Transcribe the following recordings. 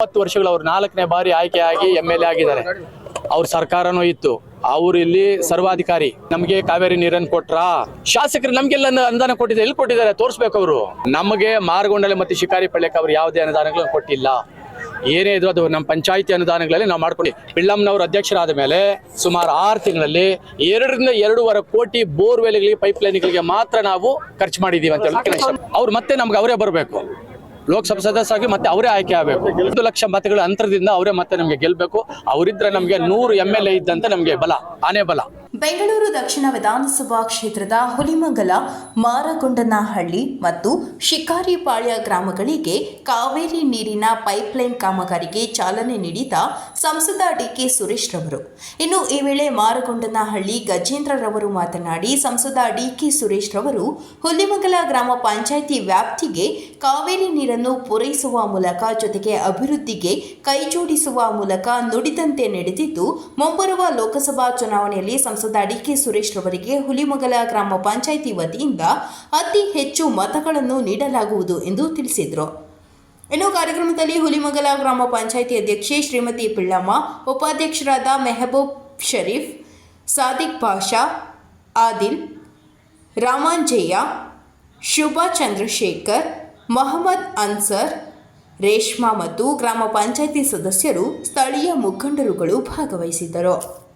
ಇಪ್ಪತ್ತು ವರ್ಷಗಳು ಅವ್ರು ನಾಲ್ಕನೇ ಬಾರಿ ಆಯ್ಕೆಯಾಗಿ ಎಂ ಎಲ್ ಎ ಆಗಿದ್ದಾರೆ. ಅವ್ರ ಸರ್ಕಾರನೂ ಇತ್ತು. ಅವ್ರು ಇಲ್ಲಿ ಸರ್ವಾಧಿಕಾರಿ. ನಮಗೆ ಕಾವೇರಿ ನೀರನ್ನು ಕೊಟ್ರ? ಶಾಸಕರು ನಮ್ಗೆಲ್ಲ ಅನು- ಅನುದಾನ ಕೊಟ್ಟಿದ್ದಾರೆ. ಎಲ್ಲಿ ಕೊಟ್ಟಿದ್ದಾರೆ? ತೋರಿಸ್ಬೇಕು ಅವರು. ನಮಗೆ ಮಾರಗೊಂಡಲೆ ಮತ್ತೆ ಶಿಕಾರಿ ಪಳ್ಯಕ್ಕೆ ಅವ್ರು ಯಾವುದೇ ಅನುದಾನಗಳನ್ನು ಕೊಟ್ಟಿಲ್ಲ. ಏನೇ ಇದ್ರು ಅದು ನಮ್ಮ ಪಂಚಾಯಿತಿ ಅನುದಾನಗಳಲ್ಲಿ ನಾವು ಮಾಡ್ಕೊಂಡು ಪಿಳ್ಳಮ್ಮನವರು ಅಧ್ಯಕ್ಷರಾದ ಮೇಲೆ ಸುಮಾರು ಆರು ತಿಂಗಳಲ್ಲಿ ಎರಡರಿಂದ ಎರಡೂವರೆ ಕೋಟಿ ಬೋರ್ವೆಲ್ಗಳಿಗೆ ಪೈಪ್ ಲೈನ್ಗಳಿಗೆ ಮಾತ್ರ ನಾವು ಖರ್ಚು ಮಾಡಿದೀವಿ ಅಂತ ಹೇಳಿ ಅವ್ರು ಮತ್ತೆ ನಮ್ಗೆ ಅವರೇ ಬರಬೇಕು. ಲೋಕಸಭಾ ಸದಸ್ಯರಾಗಿ ಮತ್ತೆ ಅವರೇ ಆಯ್ಕೆ ಆಗಬೇಕು. ಒಂದು ಲಕ್ಷ ಮತಗಳ ಅಂತರದಿಂದ ಅವರೇ ಮತ್ತೆ ನಮಗೆ ಗೆಲ್ಬೇಕು. ಅವರಿದ್ರೆ ನಮಗೆ ನೂರು ಎಂ ಎಲ್ ಎ ಇದ್ದಂತೆ ನಮಗೆ ಬಲ, ಆನೆ ಬಲ. ಬೆಂಗಳೂರು ದಕ್ಷಿಣ ವಿಧಾನಸಭಾ ಕ್ಷೇತ್ರದ ಹುಲಿಮಂಗಲ, ಮಾರಗೊಂಡನಹಳ್ಳಿ ಮತ್ತು ಶಿಕಾರಿಪಾಳ್ಯ ಗ್ರಾಮಗಳಿಗೆ ಕಾವೇರಿ ನೀರಿನ ಪೈಪ್ಲೈನ್ ಕಾಮಗಾರಿಗೆ ಚಾಲನೆ ನೀಡಿದ ಸಂಸದ ಡಿಕೆ ಸುರೇಶ್ ರವರು. ಇನ್ನು ಈ ವೇಳೆ ಮಾರಗೊಂಡನಹಳ್ಳಿ ಗಜೇಂದ್ರರವರು ಮಾತನಾಡಿ, ಸಂಸದ ಡಿಕೆ ಸುರೇಶ್ ರವರು ಹುಲಿಮಂಗಲ ಗ್ರಾಮ ಪಂಚಾಯಿತಿ ವ್ಯಾಪ್ತಿಗೆ ಕಾವೇರಿ ನೀರನ್ನು ಪೂರೈಸುವ ಮೂಲಕ ಜೊತೆಗೆ ಅಭಿವೃದ್ಧಿಗೆ ಕೈಜೋಡಿಸುವ ಮೂಲಕ ನುಡಿದಂತೆ ನಡೆದಿದ್ದು, ಮುಂಬರುವ ಲೋಕಸಭಾ ಚುನಾವಣೆಯಲ್ಲಿ ಸಂಸದ ಡಿಕೆ ಸುರೇಶ್ ರವರಿಗೆ ಹುಲಿಮಗಲ ಗ್ರಾಮ ಪಂಚಾಯಿತಿ ವತಿಯಿಂದ ಅತಿ ಹೆಚ್ಚು ಮತಗಳನ್ನು ನೀಡಲಾಗುವುದು ಎಂದು ತಿಳಿಸಿದರು. ಇನ್ನು ಕಾರ್ಯಕ್ರಮದಲ್ಲಿ ಹುಲಿಮಗಲ ಗ್ರಾಮ ಪಂಚಾಯಿತಿ ಅಧ್ಯಕ್ಷೆ ಶ್ರೀಮತಿ ಪಿಳ್ಳಮ್ಮ, ಉಪಾಧ್ಯಕ್ಷರಾದ ಮೆಹಬೂಬ್ ಷರೀಫ್ ಸಾದಿಕ್ ಪಾಷಾ, ಆದಿಲ್, ರಾಮಾಂಜೇಯ, ಶುಭಾ ಚಂದ್ರಶೇಖರ್ ಮೊಹಮ್ಮದ್ ಅನ್ಸರ್ ರೇಷ್ಮಾ ಮತ್ತು ಗ್ರಾಮ ಪಂಚಾಯಿತಿ ಸದಸ್ಯರು ಸ್ಥಳೀಯ ಮುಖಂಡರುಗಳು ಭಾಗವಹಿಸಿದ್ದರು.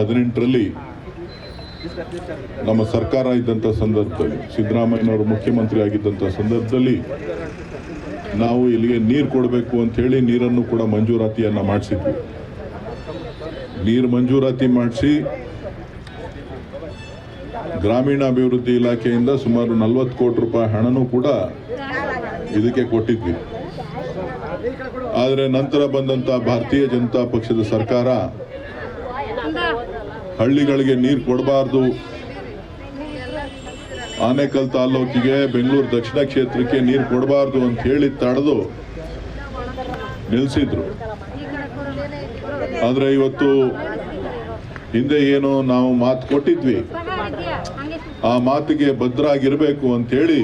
ಹದಿನೆಂಟರಲ್ಲಿ ನಮ್ಮ ಸರ್ಕಾರ ಇದ್ದಂಥ ಸಂದರ್ಭದಲ್ಲಿ, ಸಿದ್ದರಾಮಯ್ಯನವರು ಮುಖ್ಯಮಂತ್ರಿ ಆಗಿದ್ದಂಥ ಸಂದರ್ಭದಲ್ಲಿ ನಾವು ಇಲ್ಲಿಗೆ ನೀರು ಕೊಡಬೇಕು ಅಂತ ಹೇಳಿ ನೀರನ್ನು ಕೂಡ ಮಂಜೂರಾತಿಯನ್ನು ಮಾಡಿಸಿದ್ವಿ. ನೀರು ಮಂಜೂರಾತಿ ಮಾಡಿಸಿ ಗ್ರಾಮೀಣಾಭಿವೃದ್ಧಿ ಇಲಾಖೆಯಿಂದ ಸುಮಾರು ನಲವತ್ತು ಕೋಟಿ ರೂಪಾಯಿ ಹಣನೂ ಕೂಡ ಇದಕ್ಕೆ ಕೊಟ್ಟಿದ್ವಿ. ಆದರೆ ನಂತರ ಬಂದಂಥ ಭಾರತೀಯ ಜನತಾ ಪಕ್ಷದ ಸರ್ಕಾರ ಹಳ್ಳಿಗಳಿಗೆ ನೀರು ಕೊಡಬಾರ್ದು. ಆನೇಕಲ್ ತಾಲೂಕಿಗೆ ಬೆಂಗಳೂರು ದಕ್ಷಿಣ ಕ್ಷೇತ್ರಕ್ಕೆ ನೀರು ಕೊಡಬಾರ್ದು ಅಂತ ಹೇಳಿ ತಡೆದು ನಿಲ್ಲಿಸಿದ್ರು ಆದರೆ ಇವತ್ತು ಹಿಂದೆ ಏನು ನಾವು ಮಾತು ಕೊಟ್ಟಿದ್ವಿ. ಆ ಮಾತಿಗೆ ಭದ್ರಾಗಿರಬೇಕು ಅಂತೇಳಿ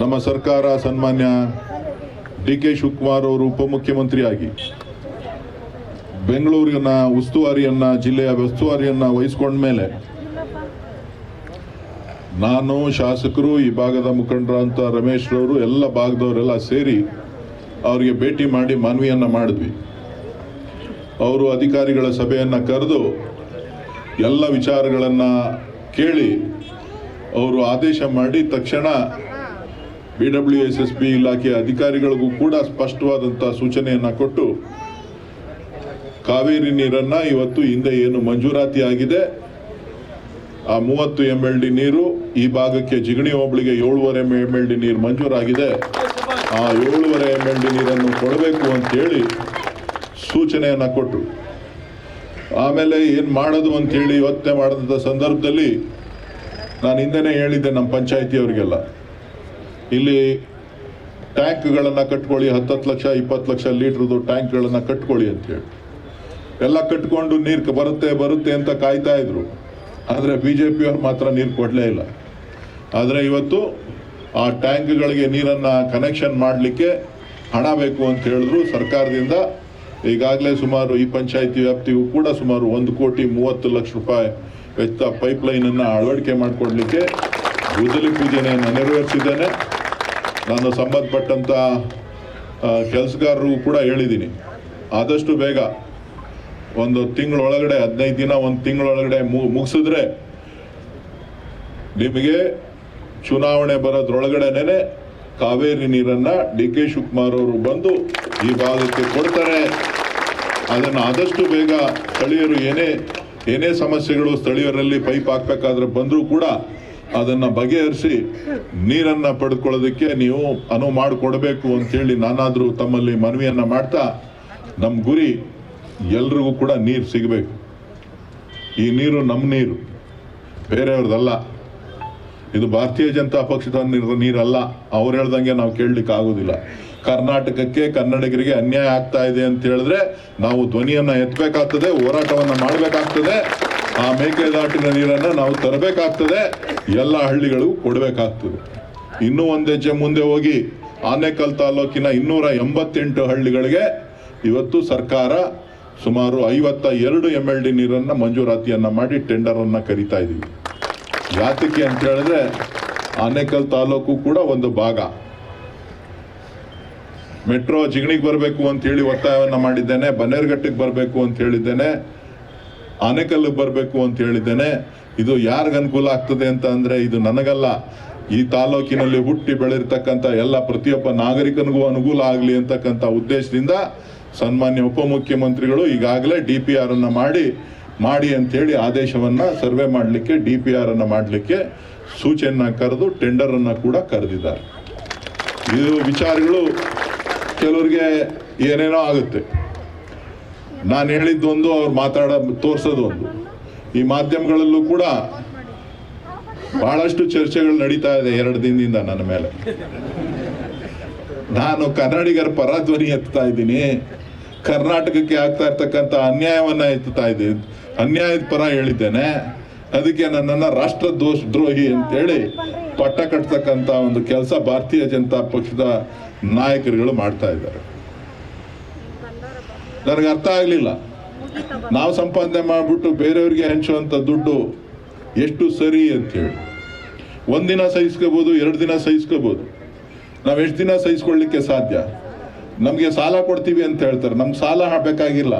ನಮ್ಮ ಸರ್ಕಾರ ಸನ್ಮಾನ್ಯ ಡಿ ಕೆ ಶಿವಕುಮಾರ್ ಅವರು ಉಪಮುಖ್ಯಮಂತ್ರಿಯಾಗಿ. ಬೆಂಗಳೂರಿನ ಉಸ್ತುವಾರಿಯನ್ನ, ಜಿಲ್ಲೆಯ ಉಸ್ತುವಾರಿಯನ್ನ ವಹಿಸ್ಕೊಂಡ್ಮೇಲೆ ನಾನು ಶಾಸಕರು, ಈ ಭಾಗದ ಮುಖಂಡರಂತ ರಮೇಶ್ ರವರು, ಎಲ್ಲ ಭಾಗದವರೆಲ್ಲ ಸೇರಿ ಅವರಿಗೆ ಭೇಟಿ ಮಾಡಿ ಮನವಿಯನ್ನ ಮಾಡಿದ್ವಿ. ಅವರು ಅಧಿಕಾರಿಗಳ ಸಭೆಯನ್ನ ಕರೆದು ಎಲ್ಲ ವಿಚಾರಗಳನ್ನ ಕೇಳಿ ಅವರು ಆದೇಶ ಮಾಡಿ ತಕ್ಷಣ B W S S B ಇಲಾಖೆಯ ಅಧಿಕಾರಿಗಳಿಗೂ ಕೂಡ ಸ್ಪಷ್ಟವಾದಂಥ ಸೂಚನೆಯನ್ನ ಕೊಟ್ಟು ಕಾವೇರಿ ನೀರನ್ನ ಇವತ್ತು ಹಿಂದೆ ಏನು ಮಂಜೂರಾತಿ ಆಗಿದೆ? ಆ ಮೂವತ್ತು ಎಂ ಎಲ್ ಡಿ ನೀರು ಈ ಭಾಗಕ್ಕೆ ಜಿಗಣಿ ಹೋಬಳಿಗೆ ಏಳುವರೆ ಎಂ ಎಲ್ ಡಿ ನೀರು ಮಂಜೂರಾಗಿದೆ. ಆ ಏಳುವರೆ ಎಂ ಎಲ್ ಡಿ ನೀರನ್ನು ಕೊಡಬೇಕು ಅಂತೇಳಿ ಸೂಚನೆಯನ್ನು ಕೊಟ್ಟರು ಆಮೇಲೆ ಏನು ಮಾಡೋದು ಅಂತೇಳಿ ಯೋಚನೆ ಮಾಡಿದಂಥ ಸಂದರ್ಭದಲ್ಲಿ ನಾನು ಹಿಂದೆನೇ ಹೇಳಿದ್ದೆ ನಮ್ಮ ಪಂಚಾಯತಿಯವರಿಗೆಲ್ಲ. ಇಲ್ಲಿ ಟ್ಯಾಂಕ್ಗಳನ್ನು ಕಟ್ಕೊಳ್ಳಿ, ಹತ್ತತ್ತು ಲಕ್ಷ, ಇಪ್ಪತ್ತು ಲಕ್ಷ ಲೀಟ್ರದ್ದು ಟ್ಯಾಂಕ್ಗಳನ್ನು ಕಟ್ಕೊಳ್ಳಿ ಅಂತೇಳಿ. ಎಲ್ಲ ಕಟ್ಕೊಂಡು ನೀರು ಬರುತ್ತೆ ಬರುತ್ತೆ ಅಂತ ಕಾಯ್ತಾ ಇದ್ರು. ಆದರೆ ಬಿ ಜೆ ಪಿಯವ್ರು ಮಾತ್ರ ನೀರು ಕೊಡಲೇ ಇಲ್ಲ. ಆದರೆ ಇವತ್ತು ಆ ಟ್ಯಾಂಕ್ಗಳಿಗೆ ನೀರನ್ನು ಕನೆಕ್ಷನ್ ಮಾಡಲಿಕ್ಕೆ ಹಣ ಬೇಕು ಅಂತ ಹೇಳಿದ್ರು ಸರ್ಕಾರದಿಂದ. ಈಗಾಗಲೇ ಸುಮಾರು ಈ ಪಂಚಾಯಿತಿ ವ್ಯಾಪ್ತಿಗೂ ಕೂಡ ಸುಮಾರು ಒಂದು ಕೋಟಿ ಮೂವತ್ತು ಲಕ್ಷ ರೂಪಾಯಿ ವೆಚ್ಚ ಪೈಪ್ಲೈನನ್ನು ಅಳವಡಿಕೆ ಮಾಡಿಕೊಡ್ಲಿಕ್ಕೆ ಗುದ್ದಲಿ ಪೂಜೆಯನ್ನು ನೆರವೇರಿಸಿದ್ದೇನೆ. ನಾನು ಸಂಬಂಧಪಟ್ಟಂಥ ಕೆಲಸಗಾರರು ಕೂಡ ಹೇಳಿದ್ದೀನಿ. ಆದಷ್ಟು ಬೇಗ ಒಂದು ತಿಂಗಳೊಳಗಡೆ ಹದಿನೈದು ದಿನ ಒಂದು ತಿಂಗಳೊಳಗಡೆ ಮುಗಿಸಿದ್ರೆ ನಿಮಗೆ ಚುನಾವಣೆ ಬರೋದ್ರೊಳಗಡೆನೆ ಕಾವೇರಿ ನೀರನ್ನ ಡಿ ಕೆ ಶಿವಕುಮಾರ್ ಅವರು ಬಂದು ಈ ಭಾಗಕ್ಕೆ ಕೊಡ್ತಾರೆ. ಅದನ್ನು ಆದಷ್ಟು ಬೇಗ ಸ್ಥಳೀಯರು ಏನೇ ಏನೇ ಸಮಸ್ಯೆಗಳು ಸ್ಥಳೀಯರಲ್ಲಿ ಪೈಪ್ ಹಾಕ್ಬೇಕಾದ್ರೆ ಬಂದರೂ ಕೂಡ ಅದನ್ನ ಬಗೆಹರಿಸಿ ನೀರನ್ನ ಪಡೆದುಕೊಳ್ಳೋದಕ್ಕೆ ನೀವು ಅನುವು ಮಾಡಿಕೊಡ್ಬೇಕು ಅಂತೇಳಿ ನಾನಾದರೂ ತಮ್ಮಲ್ಲಿ ಮನವಿಯನ್ನು ಮಾಡ್ತಾ ನಮ್ಮ ಗುರಿ ಎಲ್ರಿಗೂ ಕೂಡ ನೀರು ಸಿಗಬೇಕು. ಈ ನೀರು ನಮ್ಮ ನೀರು ಬೇರೆಯವ್ರದ್ದಲ್ಲ ಇದು ಭಾರತೀಯ ಜನತಾ ಪಕ್ಷದ ನೀರು, ನೀರಲ್ಲ. ಅವ್ರು ಹೇಳ್ದಂಗೆ ನಾವು ಕೇಳಲಿಕ್ಕೆ ಆಗೋದಿಲ್ಲ. ಕರ್ನಾಟಕಕ್ಕೆ ಕನ್ನಡಿಗರಿಗೆ ಅನ್ಯಾಯ ಆಗ್ತಾ ಇದೆ ಅಂತ ಹೇಳಿದ್ರೆ ನಾವು ಧ್ವನಿಯನ್ನು ಎತ್ತಬೇಕಾಗ್ತದೆ ಹೋರಾಟವನ್ನು ಮಾಡಬೇಕಾಗ್ತದೆ. ಆ ಮೇಕೆದಾಟಿನ ನೀರನ್ನು ನಾವು ತರಬೇಕಾಗ್ತದೆ. ಎಲ್ಲ ಹಳ್ಳಿಗಳಿಗೂ ಕೊಡಬೇಕಾಗ್ತದೆ. ಇನ್ನೂ ಒಂದು ಹೆಜ್ಜೆ ಮುಂದೆ ಹೋಗಿ ಆನೇಕಲ್ ತಾಲೂಕಿನ ಇನ್ನೂರ ಎಂಬತ್ತೆಂಟು ಹಳ್ಳಿಗಳಿಗೆ ಇವತ್ತು ಸರ್ಕಾರ ಸುಮಾರು ಐವತ್ತ ಎರಡು ಎಂ ಎಲ್ ಡಿ ನೀರನ್ನ ಮಂಜೂರಾತಿಯನ್ನು ಮಾಡಿ ಟೆಂಡರ್ ಅನ್ನ ಕರಿತಾ ಇದೀವಿ. ಯಾತಕ್ಕೆ ಅಂತ ಹೇಳಿದ್ರೆ, ಆನೇಕಲ್ ತಾಲೂಕು ಕೂಡ ಒಂದು ಭಾಗ. ಮೆಟ್ರೋ ಜಿಗಣಿಗೆ ಬರಬೇಕು ಅಂತ ಹೇಳಿ ಒತ್ತಾಯವನ್ನ ಮಾಡಿದ್ದೇನೆ ಬನ್ನೇರ್ಘಟ್ಟಕ್ಕೆ ಬರಬೇಕು ಅಂತ ಹೇಳಿದ್ದೇನೆ, ಆನೇಕಲ್ಗೆ ಬರಬೇಕು ಅಂತ ಹೇಳಿದ್ದೇನೆ. ಇದು ಯಾರಿಗ ಅನುಕೂಲ ಆಗ್ತದೆ ಅಂತ ಅಂದರೆ, ಇದು ನನಗಲ್ಲ. ಈ ತಾಲೂಕಿನಲ್ಲಿ ಹುಟ್ಟಿ ಬೆಳೆದಿರ್ತಕ್ಕಂಥ ಎಲ್ಲ ಪ್ರತಿಯೊಬ್ಬ ನಾಗರಿಕನಿಗೂ ಅನುಕೂಲ ಆಗಲಿ ಅಂತಕ್ಕಂಥ ಉದ್ದೇಶದಿಂದ ಸನ್ಮಾನ್ಯ ಉಪಮುಖ್ಯಮಂತ್ರಿಗಳು ಈಗಾಗಲೇ ಡಿ ಪಿ ಆರ್ ಅನ್ನ ಮಾಡಿ ಮಾಡಿ ಅಂತೇಳಿ ಆದೇಶವನ್ನು ಸರ್ವೆ ಮಾಡಲಿಕ್ಕೆ, ಡಿ ಪಿ ಆರ್ ಅನ್ನ ಮಾಡಲಿಕ್ಕೆ ಸೂಚನೆಯನ್ನು ಕರೆದು ಟೆಂಡರನ್ನು ಕೂಡ ಕರೆದಿದ್ದಾರೆ. ಇದು ವಿಚಾರಗಳು ಕೆಲವರಿಗೆ ಏನೇನೋ ಆಗುತ್ತೆ. ನಾನು ಹೇಳಿದ್ದೊಂದು, ಅವ್ರು ಮಾತಾಡ ತೋರಿಸೋದು ಒಂದು ಈ ಮಾಧ್ಯಮಗಳಲ್ಲೂ ಕೂಡ ಬಹಳಷ್ಟು ಚರ್ಚೆಗಳು ನಡೀತಾ ಇದೆ ಎರಡು ದಿನದಿಂದ ನನ್ನ ಮೇಲೆ. ನಾನು ಕನ್ನಡಿಗರ ಪರ ಧ್ವನಿ ಎತ್ತಾ ಇದ್ದೀನಿ. ಕರ್ನಾಟಕಕ್ಕೆ ಆಗ್ತಾ ಇರ್ತಕ್ಕಂಥ ಅನ್ಯಾಯವನ್ನ ಎತ್ತುತ್ತಾ ಇದೆ. ಅನ್ಯಾಯದ ಪರ ಹೇಳಿದ್ದೇನೆ. ಅದಕ್ಕೆ ನನ್ನನ್ನ ರಾಷ್ಟ್ರ ದೋಷ ದ್ರೋಹಿ ಅಂತೇಳಿ ಪಟ್ಟ ಕಟ್ತಕ್ಕಂತ ಒಂದು ಕೆಲಸ ಭಾರತೀಯ ಜನತಾ ಪಕ್ಷದ ನಾಯಕರುಗಳು ಮಾಡ್ತಾ ಇದ್ದಾರೆ. ನನಗೆ ಅರ್ಥ ಆಗ್ಲಿಲ್ಲ. ನಾವು ಸಂಪಾದನೆ ಮಾಡ್ಬಿಟ್ಟು ಬೇರೆಯವ್ರಿಗೆ ಹಂಚುವಂತ ದುಡ್ಡು ಎಷ್ಟು ಸರಿ ಅಂತೇಳಿ. ಒಂದಿನ ಸಹಿಸ್ಕೋಬಹುದು ಎರಡು ದಿನ ಸಹಿಸ್ಕೋಬಹುದು ನಾವ್ ಎಷ್ಟು ದಿನ ಸಹಿಸ್ಕೊಳ್ಳಿಕ್ಕೆ ಸಾಧ್ಯ? ನಮ್ಗೆ ಸಾಲ ಕೊಡ್ತೀವಿ ಅಂತ ಹೇಳ್ತಾರೆ. ನಮ್ಗೆ ಸಾಲ ಬೇಕಾಗಿಲ್ಲ.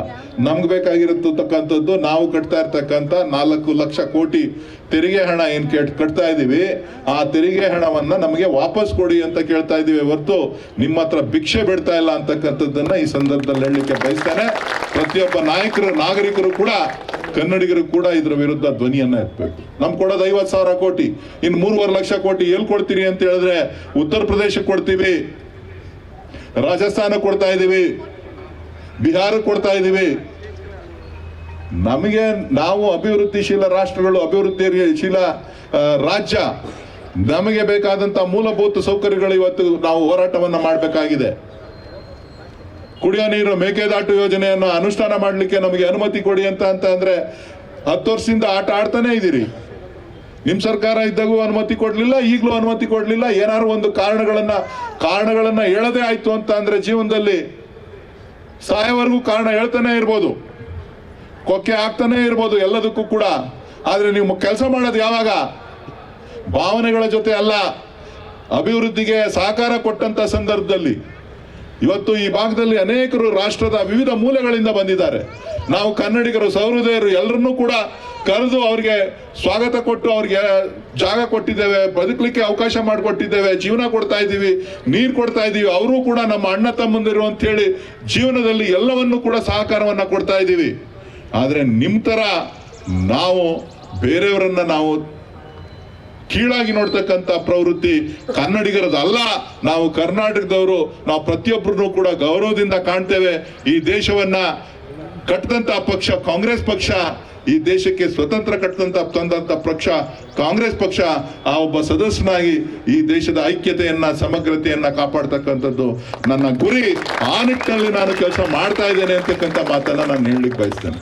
ನಮ್ಗೆ ಬೇಕಾಗಿರತಕ್ಕಂಥದ್ದು ನಾವು ಕಟ್ತಾ ಇರ್ತಕ್ಕಂಥ ನಾಲ್ಕು ಲಕ್ಷ ಕೋಟಿ ತೆರಿಗೆ ಹಣ ಏನು ಕೇಟ್, ಕಟ್ತಾ ಇದ್ದೀವಿ ಆ ತೆರಿಗೆ ಹಣವನ್ನ ನಮಗೆ ವಾಪಸ್ ಕೊಡಿ ಅಂತ ಕೇಳ್ತಾ ಇದ್ದೀವಿ ಹೊರತು ನಿಮ್ಮ ಹತ್ರ ಭಿಕ್ಷೆ ಬಿಡ್ತಾ ಇಲ್ಲ ಅಂತಕ್ಕಂಥದ್ದನ್ನು ಈ ಸಂದರ್ಭದಲ್ಲಿ ಹೇಳಲಿಕ್ಕೆ ಬಯಸ್ತಾನೆ. ಪ್ರತಿಯೊಬ್ಬ ನಾಯಕರು, ನಾಗರಿಕರು ಕೂಡ, ಕನ್ನಡಿಗರು ಕೂಡ ಇದರ ವಿರುದ್ಧ ಧ್ವನಿಯನ್ನ ಎತ್ತಬೇಕು. ನಮ್ ಕೊಡೋದು ಐವತ್ತು ಸಾವಿರ ಕೋಟಿ. ಇನ್ನು ಮೂರುವರೆ ಲಕ್ಷ ಕೋಟಿ ಎಲ್ಲಿ ಕೊಡ್ತೀರಿ ಅಂತ ಹೇಳಿದ್ರೆ ಉತ್ತರ ಪ್ರದೇಶಕ್ಕೆ ಕೊಡ್ತೀವಿ. ರಾಜಸ್ಥಾನ ಕೊಡ್ತಾ ಇದೀವಿ ಬಿಹಾರ ಕೊಡ್ತಾ ಇದೀವಿ ನಮಗೆ ನಾವು ಅಭಿವೃದ್ಧಿಶೀಲ ರಾಷ್ಟ್ರಗಳು, ಅಭಿವೃದ್ಧಿಶೀಲ ರಾಜ್ಯ, ನಮಗೆ ಬೇಕಾದಂತ ಮೂಲಭೂತ ಸೌಕರ್ಯಗಳು ಇವತ್ತು ನಾವು ಹೋರಾಟವನ್ನ ಮಾಡಬೇಕಾಗಿದೆ. ಕುಡಿಯೋ ನೀರು, ಮೇಕೆದಾಟು ಯೋಜನೆಯನ್ನು ಅನುಷ್ಠಾನ ಮಾಡಲಿಕ್ಕೆ ನಮಗೆ ಅನುಮತಿ ಕೊಡಿ ಅಂತ ಅಂತ ಅಂದ್ರೆ ಹತ್ತು ವರ್ಷದಿಂದ ಆಟ ಆಡ್ತಾನೆ ಇದ್ದೀರಿ. ನಿಮ್ ಸರ್ಕಾರ ಇದ್ದಾಗೂ ಅನುಮತಿ ಕೊಡ್ಲಿಲ್ಲ, ಈಗಲೂ ಅನುಮತಿ ಕೊಡ್ಲಿಲ್ಲ ಏನಾದ್ರು ಒಂದು ಕಾರಣಗಳನ್ನ ಕಾರಣಗಳನ್ನ ಹೇಳದೇ ಆಯ್ತು ಅಂತ ಅಂದ್ರೆ ಜೀವನದಲ್ಲಿ ಸಾಯವರೆಗೂ ಕಾರಣ ಹೇಳ್ತಾನೆ ಇರ್ಬೋದು. ಕೊಕ್ಕೆ ಆಗ್ತಾನೆ ಇರ್ಬೋದು ಎಲ್ಲದಕ್ಕೂ ಕೂಡ. ಆದ್ರೆ ನೀವು ಕೆಲಸ ಮಾಡೋದು ಯಾವಾಗ? ಭಾವನೆಗಳ ಜೊತೆ ಅಲ್ಲ, ಅಭಿವೃದ್ಧಿಗೆ ಸಹಕಾರ ಕೊಟ್ಟಂತ ಸಂದರ್ಭದಲ್ಲಿ. ಇವತ್ತು ಈ ಭಾಗದಲ್ಲಿ ಅನೇಕರು ರಾಷ್ಟ್ರದ ವಿವಿಧ ಮೂಲೆಗಳಿಂದ ಬಂದಿದ್ದಾರೆ. ನಾವು ಕನ್ನಡಿಗರು, ಸಹೃದಯರು ಎಲ್ಲರನ್ನೂ ಕೂಡ ಕರೆದು ಅವ್ರಿಗೆ ಸ್ವಾಗತ ಕೊಟ್ಟು ಅವ್ರಿಗೆ ಜಾಗ ಕೊಟ್ಟಿದ್ದೇವೆ, ಬದುಕಲಿಕ್ಕೆ ಅವಕಾಶ ಮಾಡಿಕೊಟ್ಟಿದ್ದೇವೆ, ಜೀವನ ಕೊಡ್ತಾ ಇದ್ದೀವಿ, ನೀರು ಕೊಡ್ತಾ ಇದ್ದೀವಿ. ಅವರು ಕೂಡ ನಮ್ಮ ಅಣ್ಣ ತಮ್ಮಂದಿರು ಅಂತ ಹೇಳಿ ಜೀವನದಲ್ಲಿ ಎಲ್ಲವನ್ನೂ ಕೂಡ ಸಹಕಾರವನ್ನು ಕೊಡ್ತಾ ಇದ್ದೀವಿ. ಆದರೆ ನಿಮ್ಮ ತರ ನಾವು ಬೇರೆಯವರನ್ನು ನಾವು ಕೀಳಾಗಿ ನೋಡ್ತಕ್ಕಂಥ ಪ್ರವೃತ್ತಿ ಕನ್ನಡಿಗರದಲ್ಲ ನಾವು ಕರ್ನಾಟಕದವರು, ನಾವು ಪ್ರತಿಯೊಬ್ಬರನ್ನು ಕೂಡ ಗೌರವದಿಂದ ಕಾಣ್ತೇವೆ. ಈ ದೇಶವನ್ನ ಕಟ್ಟದಂತ ಪಕ್ಷ ಕಾಂಗ್ರೆಸ್ ಪಕ್ಷ, ಈ ದೇಶಕ್ಕೆ ಸ್ವತಂತ್ರ ಕಟ್ಟದಂತ ತಂದಂತ ಪಕ್ಷ ಕಾಂಗ್ರೆಸ್ ಪಕ್ಷ, ಆ ಒಬ್ಬ ಸದಸ್ಯನಾಗಿ ಈ ದೇಶದ ಐಕ್ಯತೆಯನ್ನ, ಸಮಗ್ರತೆಯನ್ನ ಕಾಪಾಡ್ತಕ್ಕಂಥದ್ದು ನನ್ನ ಗುರಿ. ಆ ನಿಟ್ಟಿನಲ್ಲಿ ನಾನು ಕೆಲಸ ಮಾಡ್ತಾ ಇದ್ದೇನೆ ಅಂತಕ್ಕಂಥ ಮಾತನ್ನ ನಾನು ಹೇಳಲಿಕ್ಕೆ ಬಯಸ್ತೇನೆ.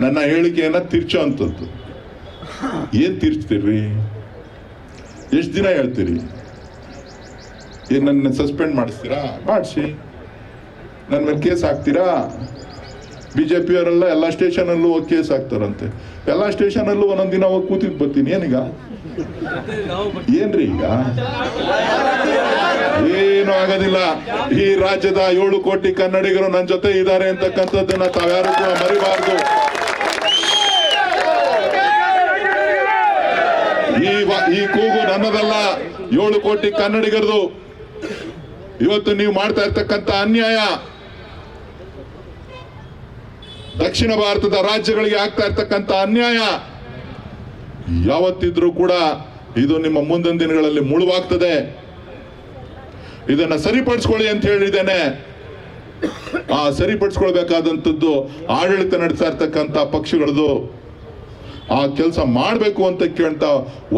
ನನ್ನ ಹೇಳಿಕೆಯನ್ನ ತಿರ್ಚೋ ಅಂತದ್ದು. ಏನ್ ತೀರ್ಚ್ತೀರಿ? ಎಷ್ಟು ದಿನ ಹೇಳ್ತೀರಿ? ಏನು ನನ್ನ ಸಸ್ಪೆಂಡ್ ಮಾಡಿಸ್ತೀರಾ? ಮಾಡಿಸಿ. ನನ್ನ ಮೇಲೆ ಕೇಸ್ ಹಾಕ್ತೀರಾ? ಬಿಜೆಪಿ ಪಿಯವರೆಲ್ಲ ಎಲ್ಲ ಸ್ಟೇಷನಲ್ಲೂ ಹೋಗಿ ಕೇಸ್ ಹಾಕ್ತಾರಂತೆ. ಎಲ್ಲ ಸ್ಟೇಷನಲ್ಲೂ ಒಂದೊಂದು ದಿನ ಹೋಗಿ ಕೂತಿದ್ ಬರ್ತೀನಿ. ಏನೀಗ? ಏನ್ರಿ ಈಗ? ಏನು ಆಗೋದಿಲ್ಲ. ಈ ರಾಜ್ಯದ ಏಳು ಕೋಟಿ ಕನ್ನಡಿಗರು ನನ್ನ ಜೊತೆ ಇದ್ದಾರೆ ಅಂತಕ್ಕಂಥದ್ದನ್ನ ತಾವ್ಯಾರು ಕೂಡ ಮರಿಬಾರ್ದು. ಈ ಕೂಗು ನನ್ನದಲ್ಲ ಏಳು ಕೋಟಿ ಕನ್ನಡಿಗರದು. ಇವತ್ತು ನೀವು ಮಾಡ್ತಾ ಇರ್ತಕ್ಕಂಥ ಅನ್ಯಾಯ ದಕ್ಷಿಣ ಭಾರತದ ರಾಜ್ಯಗಳಿಗೆ ಆಗ್ತಾ ಇರ್ತಕ್ಕಂಥ ಅನ್ಯಾಯ ಯಾವತ್ತಿದ್ರೂ ಕೂಡ ಇದು ನಿಮ್ಮ ಮುಂದಿನ ದಿನಗಳಲ್ಲಿ ಮುಳುವಾಗ್ತದೆ. ಇದನ್ನ ಸರಿಪಡಿಸ್ಕೊಳ್ಳಿ ಅಂತ ಹೇಳಿದ್ದೇನೆ. ಆ ಸರಿಪಡಿಸ್ಕೊಳ್ಬೇಕಾದಂಥದ್ದು ಆಡಳಿತ ನಡೆಸ್ತಾ ಇರ್ತಕ್ಕಂಥ ಪಕ್ಷಗಳದು. ಆ ಕೆಲಸ ಮಾಡಬೇಕು ಅಂತ ಕೇಳ್ತಾ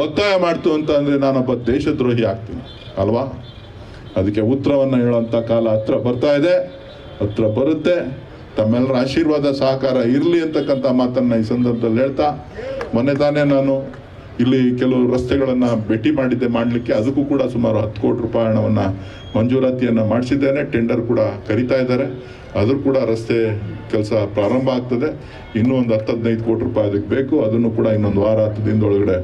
ಒತ್ತಾಯ ಮಾಡ್ತು ಅಂತ ಅಂದರೆ ನಾನೊಬ್ಬ ದೇಶದ್ರೋಹಿ ಆಗ್ತೀನಿ, ಅಲ್ವಾ? ಅದಕ್ಕೆ ಉತ್ತರವನ್ನು ಹೇಳೋಂಥ ಕಾಲ ಹತ್ರ ಬರ್ತಾ ಇದೆ, ಹತ್ರ ಬರುತ್ತೆ. ತಮ್ಮೆಲ್ಲರ ಆಶೀರ್ವಾದ ಸಹಕಾರ ಇರಲಿ ಅಂತಕ್ಕಂಥ ಮಾತನ್ನು ಈ ಸಂದರ್ಭದಲ್ಲಿ ಹೇಳ್ತಾ, ಮೊನ್ನೆ ತಾನೇ ನಾನು ಇಲ್ಲಿ ಕೆಲವು ರಸ್ತೆಗಳನ್ನು ಭೇಟಿ ಮಾಡಿದ್ದೆ, ಮಾಡಲಿಕ್ಕೆ ಅದಕ್ಕೂ ಕೂಡ ಸುಮಾರು ಹತ್ತು ಕೋಟಿ ರೂಪಾಯಿ ಹಣವನ್ನ ಮಂಜೂರಾತಿಯನ್ನು ಮಾಡಿಸಿದ್ದೇನೆ. ಟೆಂಡರ್ ಕೂಡ ಕರಿತಾ ಇದ್ದಾರೆ. ಅದರೂ ಕೂಡ ರಸ್ತೆ ಕೆಲಸ ಪ್ರಾರಂಭ ಆಗ್ತದೆ. ಇನ್ನೂ ಒಂದು ಹತ್ತು ಹದಿನೈದು ಕೋಟಿ ರೂಪಾಯಿ ಅದಕ್ಕೆ ಬೇಕು. ಅದನ್ನು ಕೂಡ ಇನ್ನೊಂದು ವಾರ, ಹತ್ತು ದಿನದೊಳಗಡೆ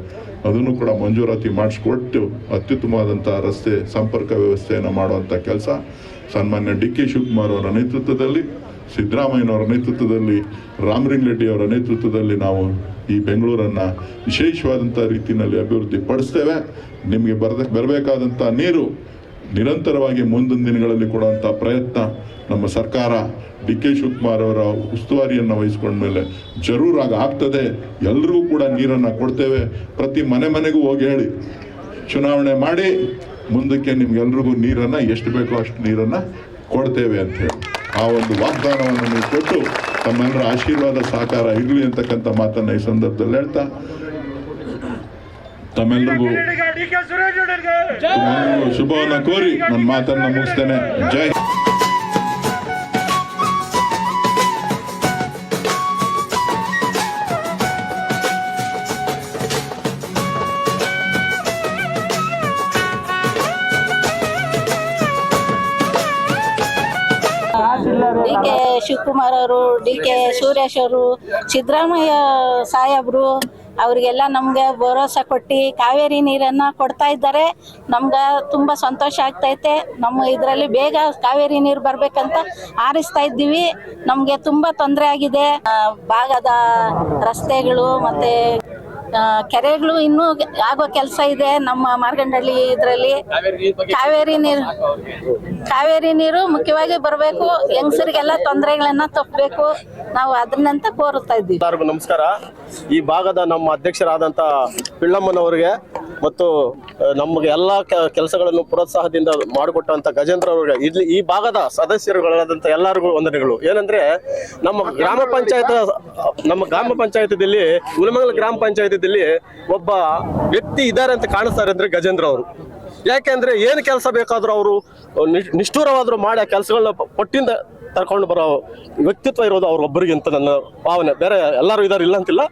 ಅದನ್ನು ಕೂಡ ಮಂಜೂರಾತಿ ಮಾಡಿಸ್ಕೊಟ್ಟು ಅತ್ಯುತ್ತಮವಾದಂಥ ರಸ್ತೆ ಸಂಪರ್ಕ ವ್ಯವಸ್ಥೆಯನ್ನು ಮಾಡುವಂಥ ಕೆಲಸ ಸನ್ಮಾನ್ಯ ಡಿ ಕೆ ಶಿವಕುಮಾರ್ ಅವರ ನೇತೃತ್ವದಲ್ಲಿ ಸಿದ್ದರಾಮಯ್ಯನವರ ನೇತೃತ್ವದಲ್ಲಿ, ರಾಮಲಿಂಗ್ ರೆಡ್ಡಿ ಅವರ ನೇತೃತ್ವದಲ್ಲಿ ನಾವು ಈ ಬೆಂಗಳೂರನ್ನು ವಿಶೇಷವಾದಂಥ ರೀತಿಯಲ್ಲಿ ಅಭಿವೃದ್ಧಿ ಪಡಿಸ್ತೇವೆ ನಿಮಗೆ ಬರದ ಬರಬೇಕಾದಂಥ ನೀರು ನಿರಂತರವಾಗಿ ಮುಂದಿನ ದಿನಗಳಲ್ಲಿ ಕೊಡುವಂಥ ಪ್ರಯತ್ನ ನಮ್ಮ ಸರ್ಕಾರ ಡಿ ಕೆ ಶಿವಕುಮಾರ್ ಅವರ ಉಸ್ತುವಾರಿಯನ್ನು ವಹಿಸ್ಕೊಂಡ್ಮೇಲೆ ಜರೂರಾಗಿ ಆಗ್ತದೆ. ಎಲ್ಲರಿಗೂ ಕೂಡ ನೀರನ್ನು ಕೊಡ್ತೇವೆ. ಪ್ರತಿ ಮನೆ ಮನೆಗೂ ಹೋಗಿ ಹೇಳಿ. ಚುನಾವಣೆ ಮಾಡಿ ಮುಂದಕ್ಕೆ ನಿಮ್ಗೆಲ್ರಿಗೂ ನೀರನ್ನು, ಎಷ್ಟು ಬೇಕೋ ಅಷ್ಟು ನೀರನ್ನು ಕೊಡ್ತೇವೆ ಅಂತ ಹೇಳಿ. ಆ ಒಂದು ವಾಗ್ದಾನವನ್ನು ನೀವು ಕೊಟ್ಟು ತಮ್ಮೆಲ್ಲರ ಆಶೀರ್ವಾದ ಸಹಕಾರ ಇರಲಿ ಅಂತಕ್ಕಂಥ ಮಾತನ್ನ ಈ ಸಂದರ್ಭದಲ್ಲಿ ಹೇಳ್ತಾ ತಮ್ಮೆಲ್ಲರಿಗೂ ಶುಭವನ್ನ ಕೋರಿ ನನ್ನ ಮಾತನ್ನ ಮುಗಿಸ್ತೇನೆ. ಜೈ ಕೆ ಕುಮಾರ್ ಅವರು, ಡಿ ಕೆ ಸುರೇಶ್ ಅವರು, ಸಿದ್ದರಾಮಯ್ಯ ಸಾಹೇಬ್ರು, ಅವರಿಗೆಲ್ಲ ನಮ್ಗೆ ಭರೋಸಾ ಕೊಟ್ಟು ಕಾವೇರಿ ನೀರನ್ನ ಕೊಡ್ತಾ ಇದ್ದಾರೆ. ನಮ್ಗೆ ತುಂಬ ಸಂತೋಷ ಆಗ್ತೈತೆ. ನಮ್ಮ ಇದರಲ್ಲಿ ಬೇಗ ಕಾವೇರಿ ನೀರು ಬರ್ಬೇಕಂತ ಆರಿಸ್ತಾ ಇದ್ದೀವಿ. ನಮಗೆ ತುಂಬ ತೊಂದರೆ ಆಗಿದೆ. ಭಾಗದ ರಸ್ತೆಗಳು ಮತ್ತೆ ಕೆರೆಗಳು ಇನ್ನೂ ಆಗುವ ಕೆಲಸ ಇದೆ. ನಮ್ಮ ಮಾರ್ಗಂಡಳ್ಳಿ ಇದರಲ್ಲಿ ಕಾವೇರಿ ನೀರು ಕಾವೇರಿ ನೀರು ಮುಖ್ಯವಾಗಿ ಬರಬೇಕು. ಹೆಂಗಸರಿಗೆಲ್ಲ ತೊಂದರೆಗಳನ್ನ ತಪ್ಪಬೇಕು. ನಾವು ಅದನ್ನಂತ ಕೋರುತ್ತಾ ಇದ್ದೀವಿ. ನಮಸ್ಕಾರ. ಈ ಭಾಗದ ನಮ್ಮ ಅಧ್ಯಕ್ಷರಾದಂತ ಪಿಳ್ಳಮ್ಮನವರಿಗೆ ಮತ್ತು ನಮಗೆ ಎಲ್ಲ ಕೆಲಸಗಳನ್ನು ಪ್ರೋತ್ಸಾಹದಿಂದ ಮಾಡಿಕೊಟ್ಟಂತ ಗಜೇಂದ್ರ ಅವರಿಗೆ, ಇಲ್ಲಿ ಈ ಭಾಗದ ಸದಸ್ಯರುಗಳಾದಂಥ ಎಲ್ಲರಿಗೂ ವಂದನೆಗಳು. ಏನಂದ್ರೆ, ನಮ್ಮ ಗ್ರಾಮ ಪಂಚಾಯತ್, ನಮ್ಮ ಗ್ರಾಮ ಪಂಚಾಯತದಲ್ಲಿ ಉಲಮಂಗಲ ಗ್ರಾಮ ಪಂಚಾಯತದಲ್ಲಿ ಒಬ್ಬ ವ್ಯಕ್ತಿ ಇದ್ದಾರೆ ಅಂತ ಕಾಣಿಸ್ತಾರೆ ಅಂದ್ರೆ ಗಜೇಂದ್ರ ಅವರು. ಯಾಕೆಂದ್ರೆ ಏನು ಕೆಲಸ ಬೇಕಾದ್ರೂ ಅವರು ನಿಷ್ಠೂರವಾದ್ರು ಮಾಡಿ ಆ ಕೆಲಸಗಳನ್ನ ಪಟ್ಟಿಂದ ತರ್ಕೊಂಡು ಬರೋ ವ್ಯಕ್ತಿತ್ವ ಇರೋದು ಅವ್ರ ಒಬ್ಬರಿಗೆ ಅಂತ ನನ್ನ ಭಾವನೆ. ಬೇರೆ ಎಲ್ಲರೂ ಇದಾರೆ ಇಲ್ಲ ಅಂತಿಲ್ಲ,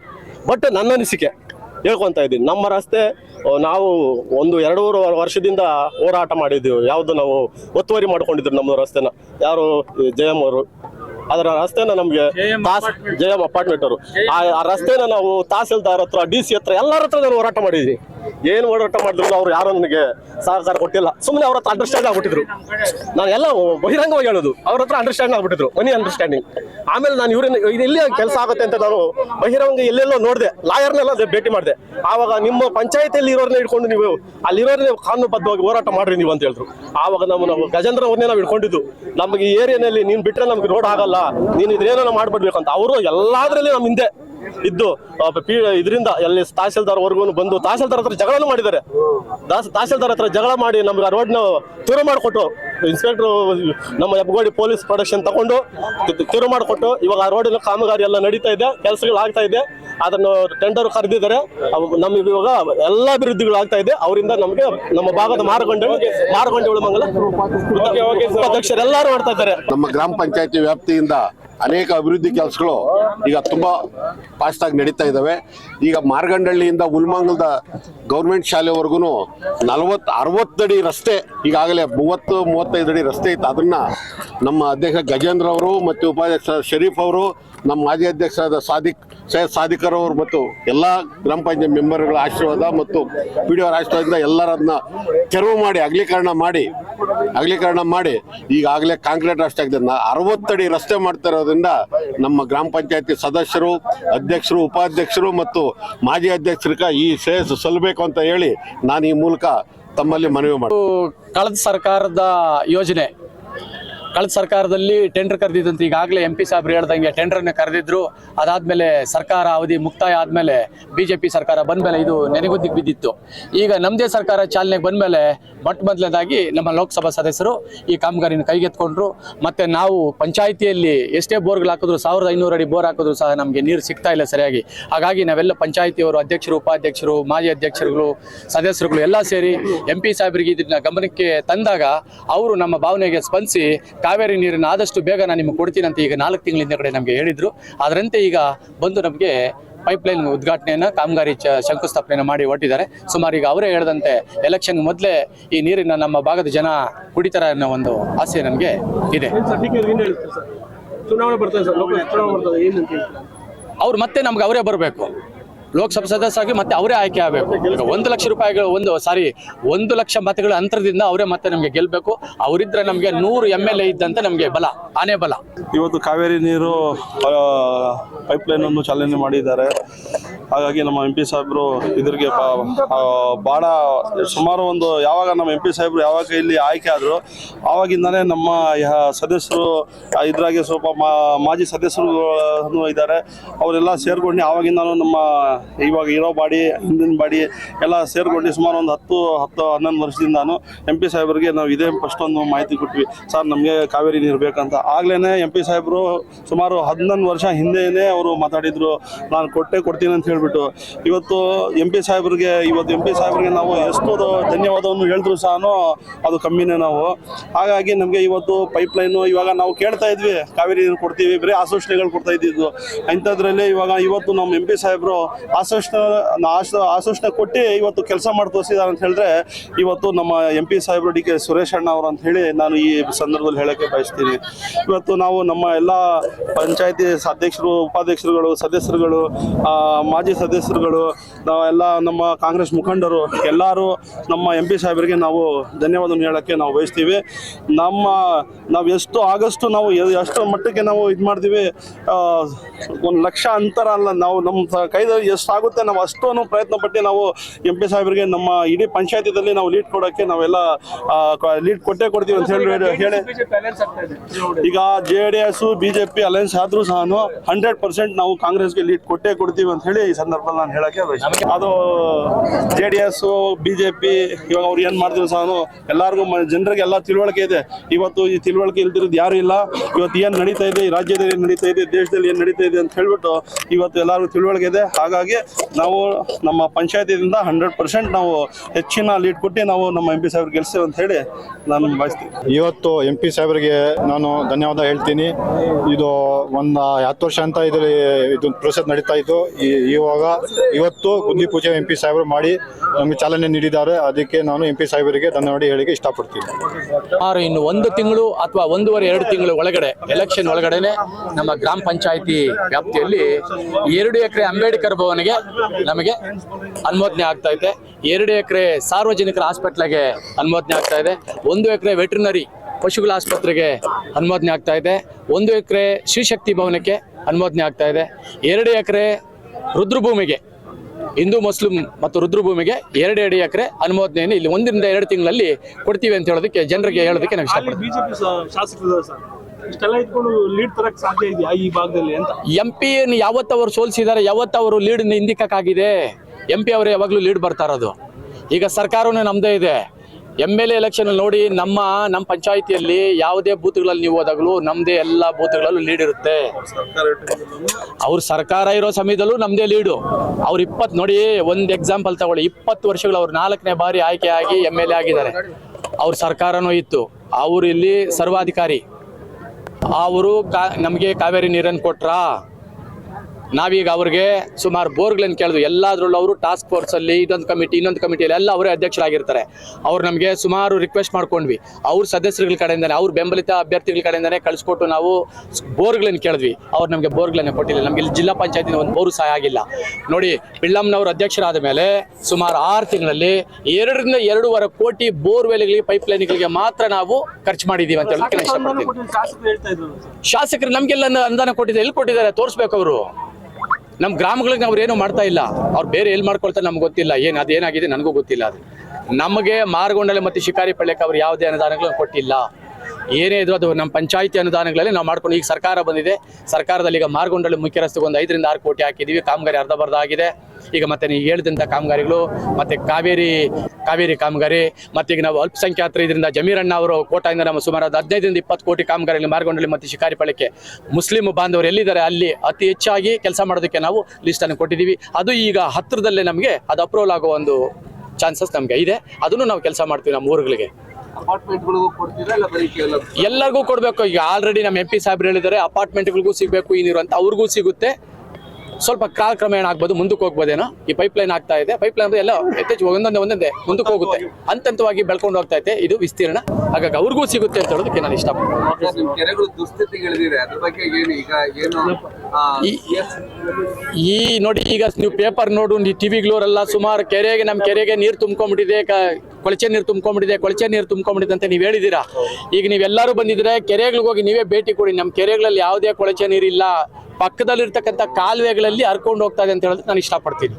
ಬಟ್ ನನ್ನ ಅನಿಸಿಕೆ ಹೇಳ್ಕೊಂತ ಇದ್ದೀನಿ. ನಮ್ಮ ರಸ್ತೆ ನಾವು ಒಂದು ಎರಡೂರು ವರ್ಷದಿಂದ ಹೋರಾಟ ಮಾಡಿದ್ದೀವಿ. ಯಾವುದು ನಾವು ಒತ್ತುವರಿ ಮಾಡ್ಕೊಂಡಿದ್ರು ನಮ್ಮ ರಸ್ತೆನ. ಯಾರು ಜಯಮ್ ಅವರು ಅದರ ರಸ್ತೆನ ನಮಗೆ ಜಯಮ್ ಅಪಾರ್ಟ್ಮೆಂಟ್ ಅವರು. ಆ ರಸ್ತೆನ ನಾವು ತಹಸೀಲ್ದಾರ್ ಹತ್ರ ಡಿ ಸಿ ಹತ್ರ ಎಲ್ಲರ ಹತ್ರ ನಾನು ಹೋರಾಟ ಮಾಡಿದ್ವಿ ಏನು ಹೋರಾಟ ಮಾಡಿದ್ರು ಅವ್ರು ಯಾರು ನನಗೆ ಸಹಕಾರ ಕೊಟ್ಟಿಲ್ಲ. ಸುಮ್ಮನೆ ಅವ್ರ ಹತ್ರ ಅಂಡರ್ಸ್ಟ್ಯಾಂಡ್ ಆಗ್ಬಿಟ್ಟಿದ್ರು. ನಾನು ಎಲ್ಲ ಬಹಿರಂಗವಾಗಿ ಹೇಳೋದು. ಅವ್ರ ಹತ್ರ ಅಂಡರ್ಸ್ಟ್ಯಾಂಡ್ ಆಗ್ಬಿಟ್ಟಿದ್ರು. ಮನಿ ಅಂಡರ್ಸ್ಟ್ಯಾಂಡಿಂಗ್ ಆಮೇಲೆ ನಾನು ಇವ್ರನ್ನ ಇಲ್ಲಿ ಕೆಲಸ ಆಗುತ್ತೆ ಅಂತ ನಾನು ಬಹಿರಂಗ ಎಲ್ಲೆಲ್ಲೋ ನೋಡಿದೆ. ಲಾಯರ್ನೆಲ್ಲ ಭೇಟಿ ಮಾಡಿದೆ. ಆವಾಗ ನಿಮ್ಮ ಪಂಚಾಯತಿಯಲ್ಲಿ ಇರೋರ್ನ ಇಟ್ಕೊಂಡು ನೀವು ಅಲ್ಲಿರೋರ್ನೇ ಕಾನೂನುಬದ್ಧವಾಗಿ ಹೋರಾಟ ಮಾಡ್ರಿ ನೀವು ಅಂತ ಹೇಳಿದ್ರು. ಆವಾಗ ನಮ್ಮ ನಾವು ಗಜೇಂದ್ರ ಅವ್ರನ್ನೇ ನಾವು ಇಟ್ಕೊಂಡಿದ್ದು ನಮಗೆ ಈ ಏರಿಯಾನಲ್ಲಿ ನೀನು ಬಿಟ್ರೆ ನಮ್ಗೆ ರೋಡ್ ಆಗಲ್ಲ. ನೀನು ಇದೇನೋ ಮಾಡ್ಬಿಡ್ಬೇಕು ಅಂತ. ಅವರು ಎಲ್ಲಾದ್ರಲ್ಲಿ ನಮ್ಮ ಹಿಂದೆ. ಇದ್ದು ಇದರಿಂದ ಎಲ್ಲಿ ತಹಸೀಲ್ದಾರ್ ವರ್ಗೂ ಬಂದು ತಹಸೀಲ್ದಾರ್ ಹತ್ರ ಜಗಳನೂ ಮಾಡಿದ್ದಾರೆ. ದಾಸ್- ತಹಸೀಲ್ದಾರ್ ಹತ್ರ ಜಗಳ ಮಾಡಿ ನಮ್ಗೆ ಆ ರೋಡ್ನ ತಿರು ಮಾಡಿಕೊಟ್ಟು ಇನ್ಸ್ಪೆಕ್ಟರ್ ನಮ್ಮ ಹೆಬ್ಬಗೋಡಿ ಪೊಲೀಸ್ ಪ್ರೊಡಕ್ಷನ್ ತಗೊಂಡು ತಿ- ತಿರು ಮಾಡಿಕೊಟ್ಟು ಇವಾಗ ಆ ರೋಡಿನ ಕಾಮಗಾರಿ ಎಲ್ಲ ನಡೀತಾ ಇದೆ ಕೆಲಸಗಳು ಆಗ್ತಾ ಇದೆ. ಅದನ್ನು ಟೆಂಡರ್ ಕರೆದಿದ್ದಾರೆ. ಅವು ನಮಗೆ ಇವಾಗ ಎಲ್ಲ ಅಭಿವೃದ್ಧಿಗಳು ಆಗ್ತಾ ಇದೆ. ಅವರಿಂದ ನಮಗೆ ನಮ್ಮ ಭಾಗದ ಮಾರುಗಂಡ ಮಾರುಗಂಡ ಉಳಮಂಗಲ ಉಪಾಧ್ಯಕ್ಷರು ಎಲ್ಲರೂ ಮಾಡ್ತಾ ಇದ್ದಾರೆ. ನಮ್ಮ ಗ್ರಾಮ ಪಂಚಾಯತಿ ವ್ಯಾಪ್ತಿಯಿಂದ ಅನೇಕ ಅಭಿವೃದ್ಧಿ ಕೆಲಸಗಳು ಈಗ ತುಂಬಾ ಆಗಿ ನಡೀತಾ ಇದ್ದಾವೆ ಈಗ ಮಾರ್ಗಂಡಳ್ಳಿಯಿಂದ ಉಲ್ಮಂಗಲದ ಗೌರ್ಮೆಂಟ್ ಶಾಲೆವರೆಗೂ ನಲವತ್ತು ಅಡಿ ರಸ್ತೆ, ಈಗಾಗಲೇ ಮೂವತ್ತು, ಮೂವತ್ತೈದು ಅಡಿ ರಸ್ತೆ ಇತ್ತು. ಅದನ್ನ ನಮ್ಮ ಅಧ್ಯಕ್ಷ ಗಜೇಂದ್ರ ಅವರು ಮತ್ತು ಉಪಾಧ್ಯಕ್ಷ ಶರೀಫ್ ಅವರು ನಮ್ಮ ಮಾಜಿ ಅಧ್ಯಕ್ಷರಾದ ಸಾದಿಕ್ ಸೈಯದ್ ಸಾದಿಕರ್ ಅವರು ಮತ್ತು ಎಲ್ಲ ಗ್ರಾಮ ಪಂಚಾಯತ್ ಮೆಂಬರ್ಗಳ ಆಶೀರ್ವಾದ ಮತ್ತು ಪಿ ಡಿ ಅವರ ಆಶೀರ್ವಾದದಿಂದ ಎಲ್ಲರನ್ನ ತೆರವು ಮಾಡಿ, ಅಗಲೀಕರಣ ಮಾಡಿ ಅಗಲೀಕರಣ ಮಾಡಿ, ಈಗಾಗಲೇ ಕಾಂಕ್ರೀಟ್ ರಸ್ತೆ ಆಗಿದೆ ಅರವತ್ತಡಿ ರಸ್ತೆ ಮಾಡ್ತಾ ಇರೋದ್ರಿಂದ ನಮ್ಮ ಗ್ರಾಮ ಪಂಚಾಯತಿ ಸದಸ್ಯರು, ಅಧ್ಯಕ್ಷರು, ಉಪಾಧ್ಯಕ್ಷರು ಮತ್ತು ಮಾಜಿ ಅಧ್ಯಕ್ಷರಿಗೆ ಈ ಶ್ರೇಯಸ್ಸು ಸಲ್ಲಬೇಕು ಅಂತ ಹೇಳಿ ನಾನು ಈ ಮೂಲಕ ತಮ್ಮಲ್ಲಿ ಮನವಿ ಮಾಡ್ತೀನಿ. ಕಳೆದ ಸರ್ಕಾರದ ಯೋಜನೆ. ಕಳೆದ ಸರ್ಕಾರದಲ್ಲಿ ಟೆಂಡರ್ ಕರೆದಿದ್ದಂತೆ ಈಗಾಗಲೇ ಎಂ ಪಿ ಸಾಹೇಬ್ರು ಹೇಳ್ದಂಗೆ ಟೆಂಡರ್ನ ಕರೆದಿದ್ರು. ಅದಾದ್ಮೇಲೆ ಸರ್ಕಾರ ಅವಧಿ ಮುಕ್ತಾಯ ಆದ್ಮೇಲೆ ಬಿಜೆಪಿ ಸರ್ಕಾರ ಬಂದ್ಮೇಲೆ ಇದು ನೆನೆಗುದ್ದಿಗೆ ಬಿದ್ದಿತ್ತು. ಈಗ ನಮ್ಮದೇ ಸರ್ಕಾರ ಚಾಲನೆಗೆ ಬಂದ್ಮೇಲೆ ಮೊಟ್ಟ ಮೊದಲನೇದಾಗಿ ನಮ್ಮ ಲೋಕಸಭಾ ಸದಸ್ಯರು ಈ ಕಾಮಗಾರಿನ ಕೈಗೆತ್ಕೊಂಡ್ರು. ಮತ್ತೆ ನಾವು ಪಂಚಾಯಿತಿಯಲ್ಲಿ ಎಷ್ಟೇ ಬೋರ್ಗಳು ಹಾಕಿದ್ರು ಸಾವಿರದ ಐನೂರು ಅಡಿ ಬೋರ್ ಹಾಕಿದ್ರು ಸಹ ನಮಗೆ ನೀರು ಸಿಗ್ತಾ ಇಲ್ಲ ಸರಿಯಾಗಿ. ಹಾಗಾಗಿ ನಾವೆಲ್ಲ ಪಂಚಾಯಿತಿಯವರು, ಅಧ್ಯಕ್ಷರು, ಉಪಾಧ್ಯಕ್ಷರು, ಮಾಜಿ ಅಧ್ಯಕ್ಷರುಗಳು, ಸದಸ್ಯರುಗಳು ಎಲ್ಲ ಸೇರಿ ಎಂ ಪಿ ಸಾಹೇಬರಿಗೆ ಇದನ್ನ ಗಮನಕ್ಕೆ ತಂದಾಗ ಅವರು ನಮ್ಮ ಭಾವನೆಗೆ ಸ್ಪಂದಿಸಿ ಕಾವೇರಿ ನೀರನ್ನು ಆದಷ್ಟು ಬೇಗ ನಾನು ನಿಮಗೆ ಕೊಡ್ತೀನಿ ಅಂತ ಈಗ ನಾಲ್ಕು ತಿಂಗಳಿಂದ ಕಡೆ ನಮಗೆ ಹೇಳಿದರು. ಅದರಂತೆ ಈಗ ಬಂದು ನಮಗೆ ಪೈಪ್ಲೈನ್ ಉದ್ಘಾಟನೆಯನ್ನು ಕಾಮಗಾರಿ ಚ ಶಂಕುಸ್ಥಾಪನೆಯನ್ನು ಮಾಡಿ ಹೊಟ್ಟಿದ್ದಾರೆ ಸುಮಾರು ಈಗ ಅವರೇ ಹೇಳಿದಂತೆ ಎಲೆಕ್ಷನ್ ಮೊದಲೇ ಈ ನೀರಿನ ನಮ್ಮ ಭಾಗದ ಜನ ಕುಡಿತಾರೆ ಅನ್ನೋ ಒಂದು ಆಸೆ ನನಗೆ ಇದೆ. ಚುನಾವಣೆ ಬರ್ತದೆ ಸರ್ ಚುನಾವಣೆ ಬರ್ತದೆ ಅವ್ರು ಮತ್ತೆ ನಮ್ಗೆ ಅವರೇ ಬರಬೇಕು. ಲೋಕಸಭಾ ಸದಸ್ಯರಾಗಿ ಮತ್ತೆ ಅವರೇ ಆಯ್ಕೆ ಆಗಬೇಕು. ಈಗ ಒಂದು ಲಕ್ಷ ರೂಪಾಯಿಗಳು, ಒಂದು, ಸಾರಿ, ಒಂದು ಲಕ್ಷ ಮತಗಳ ಅಂತರದಿಂದ ಅವರೇ ಮತ್ತೆ ನಮಗೆ ಗೆಲ್ಲಬೇಕು ಅವರಿದ್ರೆ ನಮಗೆ ನೂರು ಎಂ ಎಲ್ ಎ ಇದ್ದಂತೆ ನಮಗೆ ಬಲ, ಆನೆ ಬಲ. ಇವತ್ತು ಕಾವೇರಿ ನೀರು ಪೈಪ್ಲೈನ್ ಅನ್ನು ಚಾಲನೆ ಮಾಡಿದ್ದಾರೆ. ಹಾಗಾಗಿ ನಮ್ಮ ಎಂ ಪಿ ಸಾಹೇಬರು ಇದ್ರಿಗೆ ಭಾಳ ಸುಮಾರು ಒಂದು ಯಾವಾಗ ನಮ್ಮ ಎಂ ಪಿ ಸಾಹೇಬರು ಯಾವಾಗ ಇಲ್ಲಿ ಆಯ್ಕೆ ಆದರು ಆವಾಗಿಂದಾನೇ ನಮ್ಮ ಸದಸ್ಯರು ಇದ್ರಾಗೆ ಸ್ವಲ್ಪ ಮಾಜಿ ಸದಸ್ಯರು ಇದ್ದಾರೆ. ಅವರೆಲ್ಲ ಸೇರ್ಕೊಂಡು ಆವಾಗಿಂದಾನು ನಮ್ಮ ಇವಾಗ ಇರೋ ಬಾಡಿ ಹಿಂದಿನ ಬಾಡಿ ಎಲ್ಲ ಸೇರ್ಕೊಂಡು ಸುಮಾರು ಒಂದು ಹತ್ತು ಹತ್ತು, ಹನ್ನೊಂದು ವರ್ಷದಿಂದಾನು ಎಂ ಪಿ ಸಾಹೇಬರಿಗೆ ನಾವು ಇದೇ ಫಸ್ಟ್ ಒಂದು ಮಾಹಿತಿ ಕೊಟ್ವಿ. ಸರ್, ನಮಗೆ ಕಾವೇರಿ ನೀರು ಬೇಕಂತ. ಆಗ್ಲೇ ಎಂ ಪಿ ಸಾಹೇಬರು ಸುಮಾರು ಹನ್ನೊಂದು ವರ್ಷ ಹಿಂದೆಯೇ ಅವರು ಮಾತಾಡಿದ್ರು. ನಾನು ಕೊಟ್ಟೆ ಕೊಡ್ತೀನಿ ಅಂತ ಹೇಳ್ಬಿಟ್ಟು. ಇವತ್ತು ಎಂ ಪಿ ಸಾಹೇಬ್ರಿಗೆ, ಇವತ್ತು ಎಂ ಪಿ ಸಾಹೇಬ್ರಿಗೆ ನಾವು ಎಷ್ಟು ಧನ್ಯವಾದವನ್ನು ಹೇಳಿದ್ರು ಸಹ ಅದು ಕಮ್ಮಿನೇ ನಾವು. ಹಾಗಾಗಿ ನಮಗೆ ಇವತ್ತು ಪೈಪ್ ಲೈನು ಇವಾಗ ನಾವು ಕೇಳ್ತಾ ಇದ್ವಿ. ಕಾವೇರಿ ನೀರು ಕೊಡ್ತೀವಿ, ಬರೀ ಆಶ್ವಾಸನೆಗಳು ಕೊಡ್ತಾ ಇದ್ದಿದ್ದು. ಅಂಥದ್ರಲ್ಲಿ ಇವಾಗ ಇವತ್ತು ನಮ್ಮ ಎಂ ಪಿ ಸಾಹೇಬರು ಆಶ್ವಾಸನೆ ಆಶ್ವಾಸನೆ ಕೊಟ್ಟು ಇವತ್ತು ಕೆಲಸ ಮಾಡಿ ತೋರಿಸಿದ್ದಾರೆ ಅಂತ ಹೇಳಿದ್ರೆ ಇವತ್ತು ನಮ್ಮ ಎಂ ಪಿ ಸಾಹೇಬರು ಡಿ ಕೆ ಸುರೇಶ್ ಅಣ್ಣ ಅವರು ಅಂತ ಹೇಳಿ ನಾನು ಈ ಸಂದರ್ಭದಲ್ಲಿ ಹೇಳೋಕ್ಕೆ ಬಯಸ್ತೀನಿ. ಇವತ್ತು ನಾವು ನಮ್ಮ ಎಲ್ಲ ಪಂಚಾಯತಿ ಅಧ್ಯಕ್ಷರು, ಉಪಾಧ್ಯಕ್ಷರುಗಳು, ಸದಸ್ಯರುಗಳು ಮಾಜಿ ಸದಸ್ಯರುಗಳು ನಾವೆಲ್ಲ ನಮ್ಮ ಕಾಂಗ್ರೆಸ್ ಮುಖಂಡರು ಎಲ್ಲರೂ ನಮ್ಮ ಎಂ ಪಿ ಸಾಹೇಬರಿಗೆ ನಾವು ಧನ್ಯವಾದ ಹೇಳೋಕ್ಕೆ ನಾವು ಬಯಸ್ತೀವಿ. ನಮ್ಮ ನಾವು ಎಷ್ಟು ಆಗಷ್ಟು ನಾವು ಎಷ್ಟು ಮಟ್ಟಕ್ಕೆ ನಾವು ಇದು ಮಾಡ್ತೀವಿ ಒಂದು ಲಕ್ಷ ಅಂತರ ಅಲ್ಲ, ನಾವು ನಮ್ಮ ಕೈದ ಎಷ್ಟಾಗುತ್ತೆ ನಾವು ಅಷ್ಟೂ ಪ್ರಯತ್ನ ಪಟ್ಟು ನಾವು ಎಂ ಪಿ ಸಾಹೇಬರಿಗೆ ನಮ್ಮ ಇಡೀ ಪಂಚಾಯತಿದಲ್ಲಿ ನಾವು ಲೀಡ್ ಕೊಡೋಕ್ಕೆ ನಾವೆಲ್ಲ ಲೀಡ್ ಕೊಟ್ಟೇ ಕೊಡ್ತೀವಿ ಅಂತ ಹೇಳಿ ಹೇಳಿ. ಈಗ J D S BJP alliance ಆದ್ರೂ ಸಹ ಹಂಡ್ರೆಡ್ ಪರ್ಸೆಂಟ್ ನಾವು ಕಾಂಗ್ರೆಸ್ಗೆ ಲೀಡ್ ಕೊಟ್ಟೇ ಕೊಡ್ತೀವಿ ಅಂತ ಹೇಳಿ ಈ ಸಂದರ್ಭದಲ್ಲಿ ನಾನು ಹೇಳಕ್ಕೆ ಅದು ಜೆ ಡಿ ಎಸ್ ಬಿಜೆಪಿ ಇವಾಗ ಅವ್ರು ಏನ್ ಮಾಡ್ತೀವಿ ಸಹ ಎಲ್ಲರಿಗೂ ಜನರಿಗೆ ಎಲ್ಲ ತಿಳುವಳಿಕೆ ಇದೆ. ಇವತ್ತು ಈ ತಿಳುವಳಿಕೆ ಇಲ್ದಿರೋದು ಯಾರು ಇಲ್ಲ. ಇವತ್ತು ಏನ್ ನಡೀತಾ ಇದೆ ಈ ರಾಜ್ಯದಲ್ಲಿ ಏನ್ ನಡೀತಾ ಇದೆ ದೇಶದಲ್ಲಿ ಏನ್ ನಡೀತಾ ಇದೆ ಅಂತ ಹೇಳ್ಬಿಟ್ಟು ಇವತ್ತು ಎಲ್ಲರಿಗೂ ತಿಳುವಳಿಕೆ ಇದೆ. ಹಾಗಾಗಿ ನಾವು ನಮ್ಮ ಪಂಚಾಯತಿಯಿಂದ ಹಂಡ್ರೆಡ್ ಪರ್ಸೆಂಟ್ ನಾವು ಹೆಚ್ಚಿನ ಲೀಡ್ ಕೊಟ್ಟು ನಾವು ನಮ್ಮ ಎಂ ಪಿ ಸಾಹೇಬ್ರಿಗೆ ಗೆಲ್ಸ್ತೇವೆ ಅಂತ ಹೇಳಿ ನಾನು ಬಯಸ್ತೀನಿ ಇವತ್ತು ಎಂ ಪಿ ಸಾಹೇಬ್ರಿಗೆ ನಾನು ಧನ್ಯವಾದ ಹೇಳ್ತೀನಿ. ಇದು ಒಂದು ಹತ್ತು ವರ್ಷ ಅಂತ ಇದ್ರಲ್ಲಿ ಇದು ಪ್ರೊಸೆಸ್ ನಡೀತಾ ಇತ್ತು. ಈ- ಇವಾಗ ಇವತ್ತು ಗುದ್ಲಿ ಪೂಜೆ ಎಂ ಪಿ ಸಾಹೇಬರು ಮಾಡಿ ನಮಗೆ ಚಾಲನೆ ನೀಡಿದ್ದಾರೆ. ಅದಕ್ಕೆ ನಾನು ಎಂ ಪಿ ಸಾಹೇಬರಿಗೆ ಧನ್ಯವಾದ ಹೇಳಿಕೆ ಇಷ್ಟಪಡ್ತೀನಿ. ಸುಮಾರು ಇನ್ನು ಒಂದು ತಿಂಗಳು ಅಥವಾ ಒಂದೂವರೆ ಎರಡು ತಿಂಗಳು ಒಳಗಡೆ ಎಲೆಕ್ಷನ್ ಒಳಗಡೆನೆ ನಮ್ಮ ಗ್ರಾಮ ಪಂಚಾಯಿತಿ ವ್ಯಾಪ್ತಿಯಲ್ಲಿ ಎರಡು ಎಕರೆ ಅಂಬೇಡ್ಕರ್ ಭವನ ವರ್ಗಾವಣೆಗೆ ನಮಗೆ ಅನುಮೋದನೆ ಆಗ್ತಾ ಇದೆ. ಎರಡು ಎಕರೆ ಸಾರ್ವಜನಿಕರ ಹಾಸ್ಪಿಟ್ಲಿಗೆ ಅನುಮೋದನೆ ಆಗ್ತಾ ಇದೆ. ಒಂದು ಎಕರೆ ವೆಟರ್ನರಿ ಪಶುಗಳ ಆಸ್ಪತ್ರೆಗೆ ಅನುಮೋದನೆ ಆಗ್ತಾ ಇದೆ. ಒಂದು ಎಕರೆ ಶ್ರೀಶಕ್ತಿ ಭವನಕ್ಕೆ ಅನುಮೋದನೆ ಆಗ್ತಾ ಇದೆ. ಎರಡು ಎಕರೆ ರುದ್ರಭೂಮಿಗೆ, ಹಿಂದೂ, ಮುಸ್ಲಿಂ ಮತ್ತು ರುದ್ರಭೂಮಿಗೆ ಎರಡು ಎರಡು ಎಕರೆ ಅನುಮೋದನೆಯನ್ನು ಇಲ್ಲಿ ಒಂದರಿಂದ ಎರಡು ತಿಂಗಳಲ್ಲಿ ಕೊಡ್ತೀವಿ ಅಂತ ಹೇಳೋದಕ್ಕೆ, ಜನರಿಗೆ ಹೇಳೋದಕ್ಕೆ ನಾವು ಸರ್. ಇಷ್ಟೆಲ್ಲ ಇದ್ಕೊಂಡು ಲೀಡ್ ತರಕ್ ಸಾಧ್ಯ ಇದೆಯಾ ಈ ಭಾಗದಲ್ಲಿ ಅಂತ? ಎಂ ಪಿ ಯಾವತ್ತು ಅವರು ಸೋಲಿಸಿದ್ದಾರೆ ಯಾವತ್ತು ಅವರು ಲೀಡ್ ಹಿಂದಿಕ್ಕಾಗಿದೆ ಎಂ ಪಿ ಅವರು ಯಾವಾಗಲೂ ಲೀಡ್ ಬರ್ತಾ ಇರೋದು. ಈಗ ಸರ್ಕಾರವೂ ನಮ್ಮದೇ ಇದೆ. ಎಂ ಎಲ್ ಎ ಎಲೆಕ್ಷನ್ ನೋಡಿ ನಮ್ಮ ನಮ್ಮ ಪಂಚಾಯಿತಿಯಲ್ಲಿ ಯಾವುದೇ ಬೂತ್ಗಳಲ್ಲಿ ನೀವು ಹೋದಾಗಲೂ ನಮ್ಮದೇ ಎಲ್ಲ ಬೂತ್ಗಳಲ್ಲೂ ಲೀಡ್ ಇರುತ್ತೆ. ಅವ್ರ ಸರ್ಕಾರ ಇರೋ ಸಮಯದಲ್ಲೂ ನಮ್ಮದೇ ಲೀಡು ಅವ್ರು ಇಪ್ಪತ್ತು ನೋಡಿ, ಒಂದು ಎಕ್ಸಾಂಪಲ್ ತಗೊಳ್ಳಿ. ಇಪ್ಪತ್ತು ವರ್ಷಗಳು ಅವ್ರು ನಾಲ್ಕನೇ ಬಾರಿ ಆಯ್ಕೆ ಆಗಿ ಎಂ ಎಲ್ ಎ ಆಗಿದ್ದಾರೆ. ಅವ್ರ ಸರ್ಕಾರನೂ ಇತ್ತು. ಅವರು ಇಲ್ಲಿ ಸರ್ವಾಧಿಕಾರಿ. ಅವರು ನಮಗೆ ಕಾವೇರಿ ನೀರನ್ನು ಕೊಟ್ರಾ? ನಾವೀಗ ಅವ್ರಿಗೆ ಸುಮಾರು ಬೋರ್ಗಳನ್ನು ಕೇಳಿದ್ವಿ ಎಲ್ಲಾದ್ರಲ್ಲೂ ಅವರು ಟಾಸ್ಕ್ ಫೋರ್ಸಲ್ಲಿ ಇದೊಂದು ಕಮಿಟಿ ಇನ್ನೊಂದು ಕಮಿಟಿಯಲ್ಲಿ ಎಲ್ಲ ಅವರೇ ಅಧ್ಯಕ್ಷರಾಗಿರ್ತಾರೆ. ಅವ್ರು ನಮಗೆ ಸುಮಾರು ರಿಕ್ವೆಸ್ಟ್ ಮಾಡ್ಕೊಂಡ್ವಿ. ಅವ್ರ ಸದಸ್ಯರುಗಳ ಕಡೆಯಿಂದಲೇ ಅವ್ರ ಬೆಂಬಲಿತ ಅಭ್ಯರ್ಥಿಗಳ ಕಡೆಯಿಂದನೇ ಕಳಿಸ್ಕೊಟ್ಟು ನಾವು ಬೋರ್ಗಳನ್ನು ಕೇಳಿದ್ವಿ. ಅವ್ರು ನಮಗೆ ಬೋರ್ಗಳನ್ನು ಕೊಟ್ಟಿಲ್ಲ. ನಮಗೆ ಇಲ್ಲಿ ಜಿಲ್ಲಾ ಪಂಚಾಯತಿನ ಒಂದು ಬೋರು ಸಹ ಆಗಿಲ್ಲ. ನೋಡಿ ಪಿಳ್ಳಮ್ಮನವ್ರು ಅಧ್ಯಕ್ಷರಾದ ಮೇಲೆ ಸುಮಾರು ಆರು ತಿಂಗಳಲ್ಲಿ ಎರಡರಿಂದ ಎರಡೂವರೆ ಕೋಟಿ ಬೋರ್ವೆಲ್ಗಳಿಗೆ ಪೈಪ್ ಲೈನ್ಗಳಿಗೆ ಮಾತ್ರ ನಾವು ಖರ್ಚು ಮಾಡಿದ್ದೀವಿ ಅಂತ ಹೇಳಿ ಇಷ್ಟಪಡ್ತೀನಿ ಶಾಸಕರು ನಮಗೆಲ್ಲ ಅನುದಾನ ಕೊಟ್ಟಿದ್ದಾರೆ. ಎಲ್ಲಿ ಕೊಟ್ಟಿದ್ದಾರೆ? ತೋರಿಸ್ಬೇಕು ಅವರು. ನಮ್ಮ ಗ್ರಾಮಗಳಿಗೆ ಅವ್ರು ಏನು ಮಾಡ್ತಾ ಇಲ್ಲ. ಅವ್ರು ಬೇರೆ ಎಲ್ಲಿ ಮಾಡ್ಕೊಳ್ತಾರೆ ನಮ್ಗೆ ಗೊತ್ತಿಲ್ಲ. ಏನು ಅದೇನಾಗಿದೆ ನನಗೂ ಗೊತ್ತಿಲ್ಲ ಅದು. ನಮಗೆ ಮಾರ್ಗೊಂಡಲೆ ಮತ್ತು ಶಿಕಾರಿ ಪಳ್ಯಕ್ಕೆ ಅವ್ರು ಯಾವುದೇ ಅನುದಾನಗಳನ್ನು ಕೊಟ್ಟಿಲ್ಲ. ಏನೇ ಇದ್ರು ಅದು ನಮ್ಮ ಪಂಚಾಯಿತಿ ಅನುದಾನಗಳಲ್ಲಿ ನಾವು ಮಾಡ್ಕೊಂಡು ಈಗ ಸರ್ಕಾರ ಬಂದಿದೆ. ಸರ್ಕಾರದಲ್ಲಿ ಈಗ ಮಾರ್ಗೊಂಡಳ್ಳಿ ಮುಖ್ಯ ರಸ್ತೆಗೆ ಒಂದು ಐದರಿಂದ ಆರು ಕೋಟಿ ಹಾಕಿದ್ದೀವಿ ಕಾಮಗಾರಿ ಅರ್ಧ ಬರ್ಧ ಆಗಿದೆ ಈಗ ಮತ್ತೆ ನೀವು ಹೇಳಿದಂಥ ಕಾಮಗಾರಿಗಳು, ಮತ್ತೆ ಕಾವೇರಿ ಕಾವೇರಿ ಕಾಮಗಾರಿ, ಮತ್ತೆ ಈಗ ನಾವು ಅಲ್ಪಸಂಖ್ಯಾತರು ಇದರಿಂದ ಜಮೀರಣ್ಣ ಅವರು ಕೋಟಾಯಿಂದ ನಮ್ಮ ಸುಮಾರು ಹದಿನೈದರಿಂದ ಇಪ್ಪತ್ತು ಕೋಟಿ ಕಾಮಗಾರಿಗಳು ಮಾರ್ಗೊಂಡಳ್ಳಿ ಮತ್ತು ಶಿಕಾರಿಪಳಕ್ಕೆ ಮುಸ್ಲಿಂ ಬಾಂಧವರು ಎಲ್ಲಿದ್ದಾರೆ ಅಲ್ಲಿ ಅತಿ ಹೆಚ್ಚಾಗಿ ಕೆಲಸ ಮಾಡೋದಕ್ಕೆ ನಾವು ಲಿಸ್ಟನ್ನು ಕೊಟ್ಟಿದ್ದೀವಿ. ಅದು ಈಗ ಹತ್ತಿರದಲ್ಲೇ ನಮಗೆ ಅದು ಅಪ್ರೂವಲ್ ಆಗೋ ಒಂದು ಚಾನ್ಸಸ್ ನಮಗೆ ಇದೆ. ಅದನ್ನು ನಾವು ಕೆಲಸ ಮಾಡ್ತೀವಿ ನಮ್ಮ ಊರುಗಳಿಗೆ. ಎಲ್ಲರಿಗೂ ಕೊಡಬೇಕು. ಈಗ ಆಲ್ರೆಡಿ ನಮ್ಮ ಎಂ ಪಿ ಸಾಹೇಬ್ರು ಹೇಳಿದ್ದಾರೆ ಅಪಾರ್ಟ್ಮೆಂಟ್ಗಳಿಗೂ ಸಿಗಬೇಕು ಈ ನೀರು ಅಂತ. ಅವ್ರಿಗೂ ಸಿಗುತ್ತೆ. ಸ್ವಲ್ಪ ಕಾಲಕ್ರಮೇಣ ಆಗ್ಬೋದು ಮುಂದಕ್ಕೆ ಹೋಗ್ಬೋದೇನೋ. ಈ ಪೈಪ್ ಲೈನ್ ಆಗ್ತಾ ಇದೆ. ಪೈಪ್ ಲೈನ್ ಎಲ್ಲ ಯಥೇಚ್ ಒಂದೊಂದೇ ಒಂದೊಂದೇ ಮುಂದಕ್ಕೆ ಹೋಗುತ್ತೆ. ಅಂತಂತವಾಗಿ ಬೆಳ್ಕೊಂಡು ಹೋಗ್ತಾ ಇದೆ. ಇದು ವಿಸ್ತೀರ್ಣ. ಹಾಗಾಗಿ ಅವ್ರಿಗೂ ಸಿಗುತ್ತೆ ಅಂತ ಹೇಳೋದಕ್ಕೆ ನಾನು ಇಷ್ಟಪಡ್ತೀನಿ. ಈ- ನೋಡಿ, ಈಗ ನೀವು ಪೇಪರ್ ನೋಡು, ಈ ಟಿವಿಗಳವರೆಲ್ಲ ಸುಮಾರು ಕೆರೆಗೆ ನಮ್ಮ ಕೆರೆಗೆ ನೀರು ತುಂಬ್ಕೊಂಡ್ಬಿಟ್ಟಿದೆ ಕೊಳಚೆ ನೀರು ತುಂಬ್ಕೊಂಡ್ಬಿಟ್ಟಿದೆ, ಕೊಳಚೆ ನೀರು ತುಂಬ್ಕೊಂಡ್ಬಿಟ್ಟಿದೆ ಅಂತ ನೀವು ಹೇಳಿದ್ದೀರಾ? ಈಗ ನೀವೆಲ್ಲರೂ ಬಂದಿದ್ರೆ ಕೆರೆಗಳಿಗೆ ಹೋಗಿ ನೀವೇ ಭೇಟಿ ಕೊಡಿ. ನಮ್ಮ ಕೆರೆಗಳಲ್ಲಿ ಯಾವುದೇ ಕೊಳಚೆ ನೀರಿಲ್ಲ. ಪಕ್ಕದಲ್ಲಿರ್ತಕ್ಕಂಥ ಕಾಲುವೆಗಳಲ್ಲಿ ಹರ್ಕೊಂಡು ಹೋಗ್ತಾ ಇದೆ ಅಂತ ಹೇಳೋದು ನಾನು ಇಷ್ಟಪಡ್ತೀನಿ.